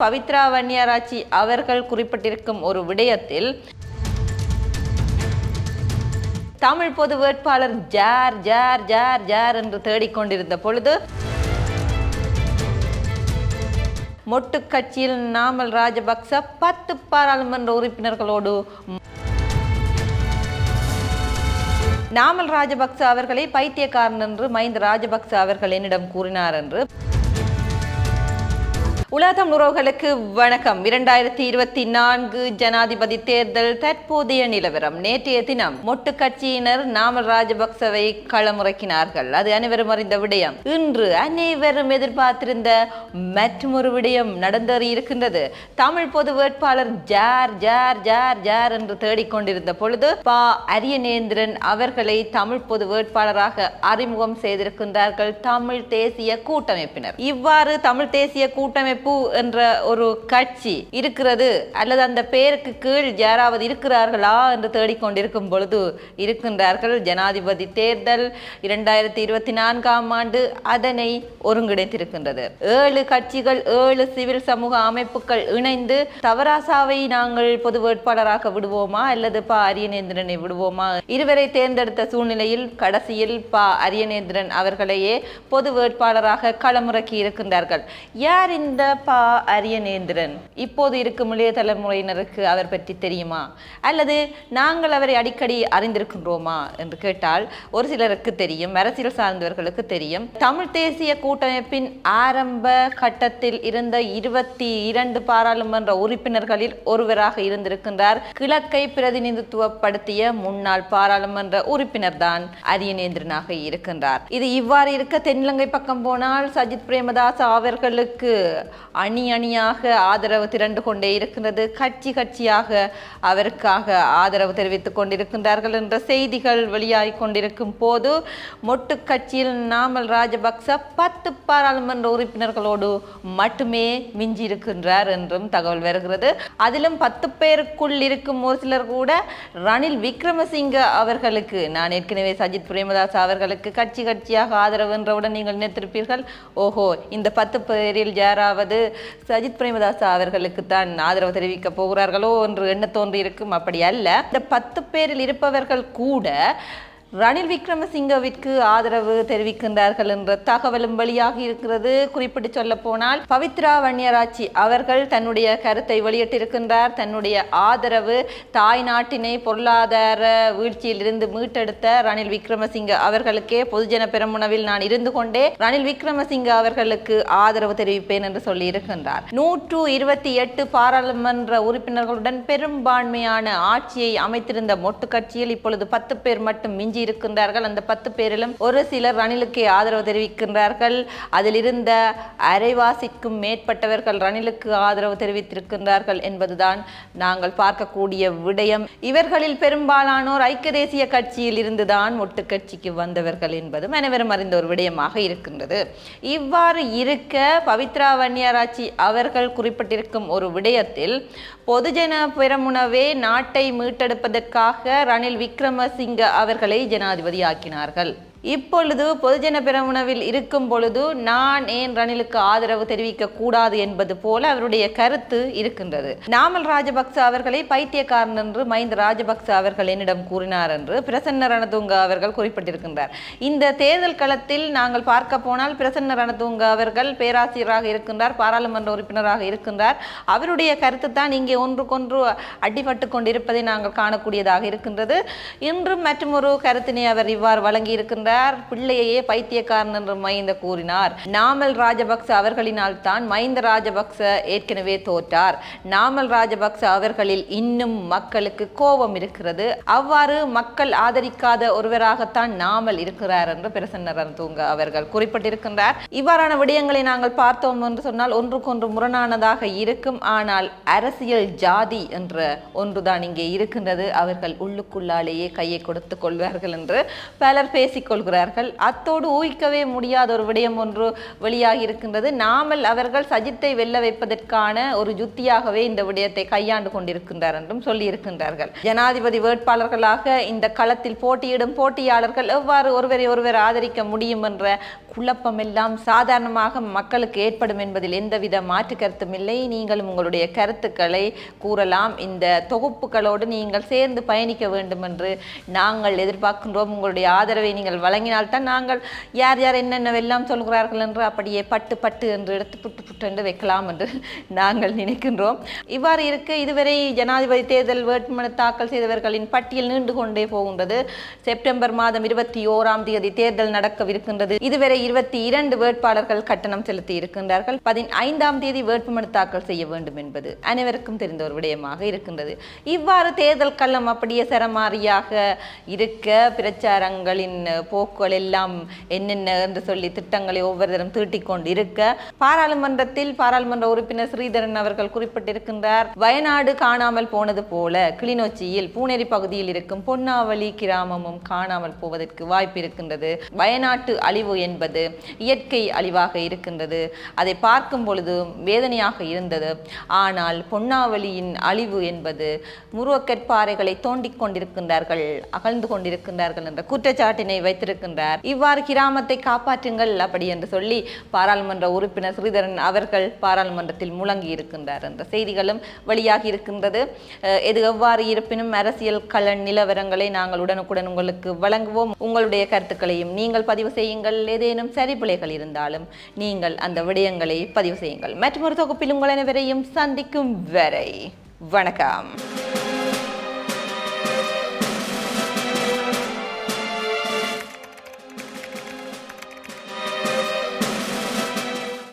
பவித்ரா வன்னியராட்சி அவர்கள் குறிப்பிட்டிருக்கும் ஒரு விடயத்தில் தமிழ் பொது வேட்பாளர் ஜார் ஜார் ஜார் ஜார் என்று தேடிக்கொண்டிருந்த பொழுது மொட்டு கட்சியில் நாமல் ராஜபக்ச பத்து பாராளுமன்ற உறுப்பினர்களோடு நாமல் ராஜபக்ச அவர்களை பைத்தியக்காரன் என்று மஹிந்த ராஜபக்ச அவர்கள் என்னிடம் கூறினார் என்று உலகம் உறவுகளுக்கு வணக்கம். இரண்டாயிரத்தி இருபத்தி நான்கு ஜனாதிபதி தேர்தல் தற்போதைய நிலவரம். நேற்றைய தினம் மொட்டு கட்சியினர் நாமல் ராஜபக்சவை களமுறக்கினார்கள். அது அனைவரும் அறிந்த விடயம். இன்று அனைவரும் எதிர்பார்த்திருந்த மற்றொரு விடயம் நடந்தேறி இருக்கின்றது. தமிழ் பொது வேட்பாளர் ஜார் ஜார் ஜார் ஜார் என்று தேடிக்கொண்டிருந்த பொழுது பா. அரியநேந்திரன் அவர்களை தமிழ் பொது வேட்பாளராக அறிமுகம் செய்திருக்கின்றார்கள் தமிழ் தேசிய கூட்டமைப்பினர். இவ்வாறு தமிழ் தேசிய கூட்டமைப்பு அமைப்பு என்ற ஒரு கட்சி இருக்கிறது அல்லது அந்த பெயருக்கு கீழ் யாராவது இருக்கிறார்களா என்று தேடிக்கொண்டிருக்கும் பொழுது இருக்கின்றார்கள் ஜனாதிபதி தேர்தல் இரண்டாயிரத்தி இருபத்தி நான்காம் ஆண்டு அதனை ஒருங்கிணைத்திருக்கின்றது. ஏழு கட்சிகள் ஏழு சிவில் சமூக அமைப்புகள் இணைந்து தவராசாவை நாங்கள் பொது வேட்பாளராக விடுவோமா அல்லது பா அரியநேந்திரனை விடுவோமா? இருவரை தேர்ந்தெடுத்த சூழ்நிலையில் கடைசியில் பா அரியநேந்திரன் அவர்களையே பொது வேட்பாளராக களமுறக்கி இருக்கின்றார்கள். யார் இந்த பா அரியநேந்திரன். இப்போது இருக்கும் இளைய தலைமுறையினருக்கு அவர் பற்றி தெரியுமா? அல்லது நாங்கள் அவரை அடிக்கடி அறிந்திருக்கின்றோமா? என்று கேட்டால் ஒரு சிலருக்கு தெரியும் அரசியல் சார்ந்தவர்களுக்கு தெரியும். தமிழ் தேசிய கூட்டமைப்பின் ஆரம்ப கட்டத்தில் இருந்த இருபத்தி இரண்டு பாராளுமன்ற உறுப்பினர்களில் ஒருவராக இருந்திருக்கின்றார். கிழக்கை பிரதிநிதித்துவப்படுத்திய முன்னாள் பாராளுமன்ற உறுப்பினர் தான் அரியநேந்திரனாக இருக்கின்றார். இது இவ்வாறு இருக்க தென்னிலங்கை பக்கம் போனால் சஜித் பிரேமதாஸ் அவர்களுக்கு அணி அணியாக ஆதரவு திரண்டு கொண்டே இருக்கின்றது. கட்சி கட்சியாக அவருக்காக ஆதரவு தெரிவித்துக் கொண்டிருக்கின்றார்கள் என்ற செய்திகள் வெளியாகி கொண்டிருக்கும் போது மொட்டு கட்சியில் நாமல் ராஜபக்ச பத்து பாராளுமன்ற உறுப்பினர்களோடு மட்டுமே மிஞ்சி இருக்கின்றார் என்றும் தகவல் வருகிறது. அதிலும் பத்து பேருக்குள் இருக்கும் ஒரு சிலர் கூட ரணில் விக்ரமசிங்க அவர்களுக்கு நான் ஏற்கனவே சஜித் பிரேமதாஸ் அவர்களுக்கு கட்சி கட்சியாக ஆதரவு என்றவுடன் நீங்கள் நினைத்திருப்பீர்கள் ஓஹோ இந்த பத்து பேரில் யாராவது சஜித் பிரேமதாஸ் அவர்களுக்கு தான் ஆதரவு தெரிவிக்க போகிறார்களோ என்று எண்ண தோன்றி இருக்கும் அப்படி அல்ல. இந்த பத்து பேரில் இருப்பவர்கள் கூட ரணில் விக்ரமசிங்கவிற்கு ஆதரவு தெரிவிக்கின்றார்கள் என்ற தகவலும் வெளியாகி இருக்கிறது. குறிப்பிட்டு சொல்ல போனால் பவித்ரா வன்னியராட்சி அவர்கள் தன்னுடைய கருத்தை வெளியிட்டிருக்கின்றார். தன்னுடைய ஆதரவு தாய் நாட்டினை பொருளாதார வீழ்ச்சியிலிருந்து மீட்டெடுத்த ரணில் விக்ரமசிங்க அவர்களுக்கே பொதுஜன பெருமுனவில் நான் இருந்து கொண்டே ரணில் விக்ரமசிங்க அவர்களுக்கு ஆதரவு தெரிவிப்பேன் என்று சொல்லி இருக்கின்றார் நூற்று இருபத்தி எட்டு பாராளுமன்ற உறுப்பினர்களுடன் பெரும்பான்மையான ஆட்சியை அமைத்திருந்த மொட்டு கட்சியில் இப்பொழுது பத்து பேர் மட்டும் மிஞ்சி எஞ்சியிருக்கின்றார்கள் அந்த பத்து பேரிலும் ஒரு சிலர் ரணிலுக்கு ஆதரவு தெரிவிக்கின்றார்கள். அதில் இருந்த அரைவாசிக்கும் மேற்பட்டவர்கள் ரணிலுக்கு ஆதரவு தெரிவித்திருக்கின்றார்கள் என்பதுதான் நாங்கள் பார்க்கக்கூடிய விடயம். இவர்களில் பெரும்பாலானோர் ஐக்கிய தேசிய கட்சியில் இருந்துதான் ஒட்டு கட்சிக்கு வந்தவர்கள் என்பதும் அனைவரும் அறிந்த ஒரு விடயமாக இருக்கின்றது. இவ்வாறு இருக்க பவித்ரா வன்னியராட்சி அவர்கள் குறிப்பிட்டிருக்கும் ஒரு விடயத்தில் பொதுஜன பெரமுனவே நாட்டை மீட்டெடுப்பதற்காக ரணில் விக்ரமசிங்க அவர்களை ஜனாதிபதி ஆக்கினார்கள் இப்பொழுது பொதுஜன பெரமுனவில் இருக்கும் பொழுது நான் ஏன் ரணிலுக்கு ஆதரவு தெரிவிக்க கூடாது என்பது போல அவருடைய கருத்து இருக்கின்றது. நாமல் ராஜபக்ச அவர்களை பைத்தியக்காரன் என்று மஹிந்த ராஜபக்ச அவர்கள் என்னிடம் கூறினார் என்று பிரசன்ன ரணதுங்க அவர்கள் குறிப்பிட்டிருக்கின்றார். இந்த தேர்தல் களத்தில் நாங்கள் பார்க்க போனால் பிரசன்ன ரணதுங்க அவர்கள் பேராசிரியராக இருக்கின்றார் பாராளுமன்ற உறுப்பினராக இருக்கின்றார். அவருடைய கருத்து தான் இங்கே ஒன்றுக்கொன்று அடிபட்டு கொண்டிருப்பதை நாங்கள் காணக்கூடியதாக இருக்கின்றது. இன்றும் மற்றும் ஒரு கருத்தினை அவர் இவ்வாறு வழங்கி இருக்கின்றார் பிள்ளையையே பைத்தியக்காரன் என்று மைந்த கூறினார். நாமல் ராஜபக்ச அவர்களினால் தான் மைந்த ராஜபக்ச ஏற்கனவே தோற்றார். நாமல் ராஜபக்ச அவர்களில் இன்னும் மக்களுக்கு கோபம் இருக்கிறது. அவ்வாறு மக்கள் ஆதரிக்காத ஒருவராகத்தான் நாமல் இருக்கிறார் என்று பிரசன்னர் தூங்க அவர்கள் குறிப்பிட்டிருக்கின்றார். இவ்வாறான விடயங்களை நாங்கள் பார்த்தோம் என்று சொன்னால் ஒன்றுக்கொன்று முரணானதாக இருக்கும். ஆனால் அரசியல் ஜாதி என்ற ஒன்றுதான் இங்கே இருக்கின்றது. அவர்கள் உள்ளுக்குள்ளாலேயே கையை கொடுத்துக் கொள்வார்கள் என்று பலர் பேசிக்கொள் சொல்கிறார்கள். அத்தோடு ஊகிக்கவே முடியாத ஒரு விடயம் ஒன்று வெளியாகி இருக்கின்றது. நாமல் அவர்கள் சஜித்தை வெல்ல வைப்பதற்கான ஒரு யுத்தியாகவே இந்த விடயத்தை கையாண்டு கொண்டிருக்கின்றார் என்றும் சொல்லியிருக்கின்றார்கள் ஜனாதிபதி வேட்பாளர்களாக இந்த களத்தில் போட்டியிடும் போட்டியாளர்கள் எவ்வாறு ஒருவரை ஒருவர் ஆதரிக்க முடியும் என்ற குழப்பம் எல்லாம் சாதாரணமாக மக்களுக்கு ஏற்படும் என்பதில் எந்தவித மாற்று கருத்தும் இல்லை. நீங்களும் உங்களுடைய கருத்துக்களை கூறலாம். இந்த தொகுப்புகளோடு நீங்கள் சேர்ந்து பயணிக்க வேண்டும் என்று நாங்கள் எதிர்பார்க்கின்றோம். உங்களுடைய ஆதரவை நீங்கள் வழங்கினால்தான் நாங்கள் யார் யார் என்னென்னவெல்லாம் சொல்கிறார்கள் என்று அப்படியே பட்டு பட்டு என்று எடுத்து புட்டு புட்டு என்று வைக்கலாம் என்று நாங்கள் நினைக்கின்றோம். இவ்வாறு இருக்க. இதுவரை ஜனாதிபதி தேர்தல் வேட்புமனு தாக்கல் செய்தவர்களின் பட்டியல் நீண்டு கொண்டே போகின்றது. செப்டம்பர் மாதம் இருபத்தி ஓராம் தேதி தேர்தல் நடக்கவிருக்கின்றது. இதுவரை இருபத்தி இரண்டு வேட்பாளர்கள் கட்டணம் செலுத்தி இருக்கின்றார்கள். பதினைந்தாம் தேதி வேட்புமனு தாக்கல் செய்ய வேண்டும் என்பது அனைவருக்கும் தெரிந்த ஒரு விடயமாக இருக்கின்றது. இவ்வாறு தேர்தல் களம் அப்படியே சரமாரியாக இருக்க பிரச்சாரங்களின் போக்குகள் எல்லாம் என்னென்ன என்று சொல்லி திட்டங்களை ஒவ்வொரு தரம் தீட்டிக் இருக்க பாராளுமன்றத்தில் பாராளுமன்ற உறுப்பினர் ஸ்ரீதரன் அவர்கள் குறிப்பிட்டிருக்கின்றார் வயநாடு காணாமல் போனது போல கிளிநொச்சியில் பூனேரி பகுதியில் இருக்கும் பொன்னாவளி கிராமமும் காணாமல் போவதற்கு வாய்ப்பு இருக்கின்றது. வயநாட்டு அழிவு என்பது இயற்கை அழிவாக இருக்கின்றது. அதை பார்க்கும் பொழுது வேதனையாக இருந்தது. ஆனால் பொன்னாவளியின் அழிவு என்பது முருவக்கற்பாறைகளை தோண்டிக் கொண்டிருக்கின்றார்கள் அகழ்ந்து கொண்டிருக்கின்றார்கள் என்ற குற்றச்சாட்டினை வைத்து வைத்திருக்கின்றார் இவ்வாறு கிராமத்தை காப்பாற்றுங்கள் அப்படி என்று சொல்லி பாராளுமன்ற உறுப்பினர் ஸ்ரீதரன் அவர்கள் பாராளுமன்றத்தில் முழங்கி இருக்கின்றார் என்ற செய்திகளும் வெளியாகி இருக்கின்றது. இது எது எவ்வாறு இருப்பினும் அரசியல் கள நிலவரங்களை நாங்கள் உடனுக்குடன் உங்களுக்கு வழங்குவோம். உங்களுடைய கருத்துக்களையும் நீங்கள் பதிவு செய்யுங்கள். ஏதேனும் சரிபிழைகள் இருந்தாலும் நீங்கள் அந்த விடயங்களை பதிவு செய்யுங்கள். மற்றொரு தொகுப்பில் உங்கள் அனைவரையும் சந்திக்கும் வரை வணக்கம்.